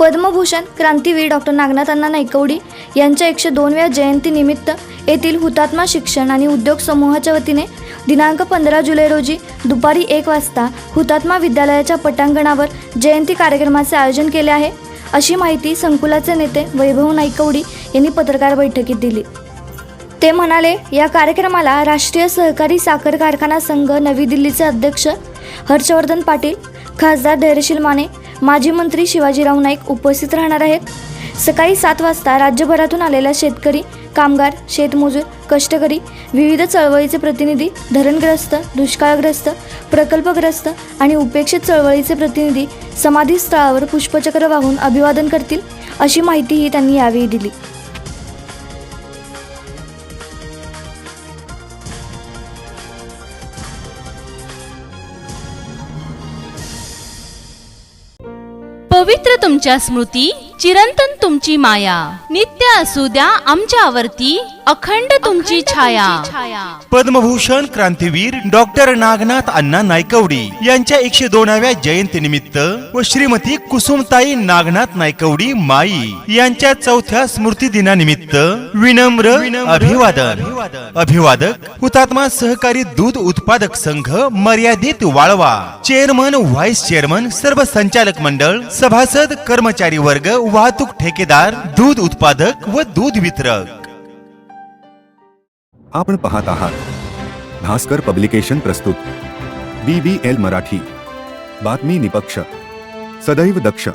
पद्मभूषण क्रांतीवीर डॉक्टर नागनाथ अण्णा नाईकवडी यांच्या एकशे दोनव्या जयंतीनिमित्त येथील हुतात्मा शिक्षण आणि उद्योग समूहाच्या वतीने दिनांक पंधरा जुलै रोजी दुपारी एक वाजता हुतात्मा विद्यालयाच्या पटांगणावर जयंती कार्यक्रमाचे आयोजन केले आहे. अशी माहिती संकुलाचे नेते वैभव नाईकवडी यांनी पत्रकार बैठकीत दिली. ते म्हणाले या कार्यक्रमाला राष्ट्रीय सहकारी साखर कारखाना संघ नवी दिल्लीचे अध्यक्ष हर्षवर्धन पाटील खासदार धैर्यशील माने माजी मंत्री शिवाजीराव नाईक उपस्थित राहणार आहेत. सकाळी सात वाजता राज्यभरातून आलेल्या शेतकरी कामगार शेतमजूर कष्टकरी विविध चळवळीचे प्रतिनिधी धरणग्रस्त दुष्काळग्रस्त प्रकल्पग्रस्त आणि उपेक्षित चळवळीचे प्रतिनिधी समाधीस्थळावर पुष्पचक्र वाहून अभिवादन करतील अशी माहितीही त्यांनी यावेळी दिली. पवित्र तुमच्या स्मृती चिरंतन तुमची माया. नित्य असू द्या आमच्यावरती अखंड तुमची छाया. पद्मभूषण क्रांतीवीर डॉक्टर नागनाथ अण्णा नायकवडी यांच्या एकशे दोनाव्या जयंतीनिमित्त व श्रीमती कुसुमताई नागनाथ नायकवडी माई यांच्या चौथ्या स्मृती दिनानिमित्त विनम्र अभिवादन. अभिवादक हुतात्मा सहकारी दूध उत्पादक संघ मर्यादित वाळवा. चेअरमन व्हाईस चेअरमन सर्व संचालक मंडळ सभासद कर्मचारी वर्ग वाहतूक ठेकेदार, दूध उत्पादक व दूध वितरक। आपण पाहत आहात भास्कर पब्लिकेशन प्रस्तुत, बी बी एल मराठी, बातमी निपक्ष, सदैव दक्ष।